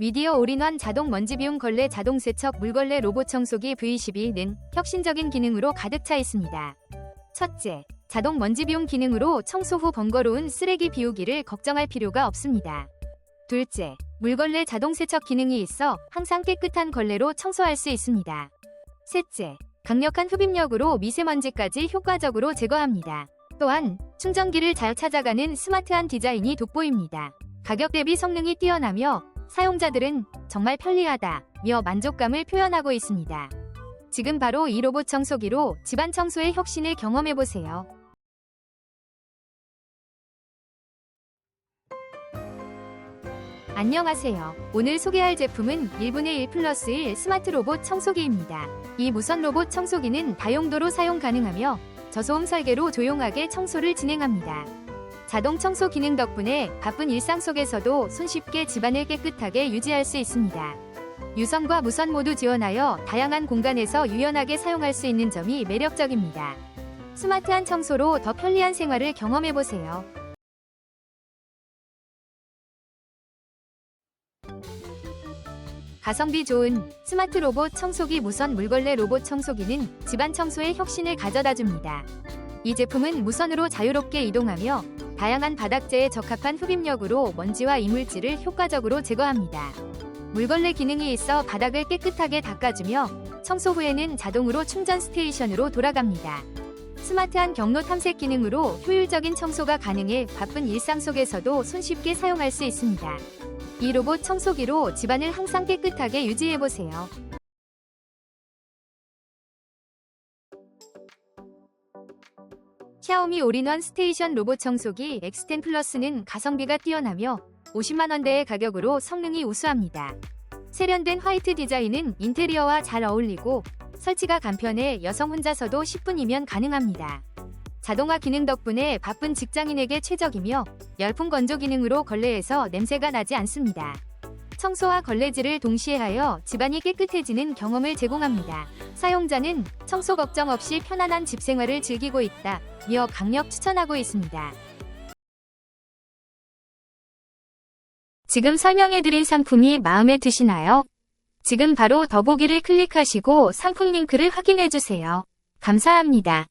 미디어 올인원 자동 먼지 비움 걸레 자동 세척 물걸레 로봇 청소기 V12는 혁신적인 기능으로 가득 차 있습니다. 첫째, 자동 먼지 비움 기능으로 청소 후 번거로운 쓰레기 비우기를 걱정할 필요가 없습니다. 둘째, 물걸레 자동 세척 기능이 있어 항상 깨끗한 걸레로 청소할 수 있습니다. 셋째, 강력한 흡입력으로 미세먼지까지 효과적으로 제거합니다. 또한 충전기를 잘 찾아가는 스마트한 디자인이 돋보입니다. 가격 대비 성능이 뛰어나며 사용자들은 정말 편리하다며 만족감을 표현하고 있습니다. 지금 바로 이 로봇 청소기로 집안 청소의 혁신을 경험해보세요. 안녕하세요. 오늘 소개할 제품은 1분의 1 플러스 1 스마트 로봇 청소기입니다. 이 무선 로봇 청소기는 다용도로 사용 가능하며 저소음 설계로 조용하게 청소를 진행합니다. 자동 청소 기능 덕분에 바쁜 일상 속에서도 손쉽게 집안을 깨끗하게 유지할 수 있습니다. 유선과 무선 모두 지원하여 다양한 공간에서 유연하게 사용할 수 있는 점이 매력적입니다. 스마트한 청소로 더 편리한 생활을 경험해보세요. 가성비 좋은 스마트 로봇 청소기 무선 물걸레 로봇 청소기는 집안 청소에 혁신을 가져다 줍니다. 이 제품은 무선으로 자유롭게 이동하며 다양한 바닥재에 적합한 흡입력으로 먼지와 이물질을 효과적으로 제거합니다. 물걸레 기능이 있어 바닥을 깨끗하게 닦아주며 청소 후에는 자동으로 충전 스테이션으로 돌아갑니다. 스마트한 경로 탐색 기능으로 효율적인 청소가 가능해 바쁜 일상 속에서도 손쉽게 사용할 수 있습니다. 이 로봇 청소기로 집안을 항상 깨끗하게 유지해보세요. 샤오미 올인원 스테이션 로봇 청소기 X10 플러스는 가성비가 뛰어나며 50만원대의 가격으로 성능이 우수합니다. 세련된 화이트 디자인은 인테리어와 잘 어울리고 설치가 간편해 여성 혼자서도 10분이면 가능합니다. 자동화 기능 덕분에 바쁜 직장인에게 최적이며 열풍 건조 기능으로 걸레에서 냄새가 나지 않습니다. 청소와 걸레질을 동시에 하여 집안이 깨끗해지는 경험을 제공합니다. 사용자는 청소 걱정 없이 편안한 집 생활을 즐기고 있다. 며 강력 추천하고 있습니다. 지금 설명해드린 상품이 마음에 드시나요? 지금 바로 더보기를 클릭하시고 상품 링크를 확인해주세요. 감사합니다.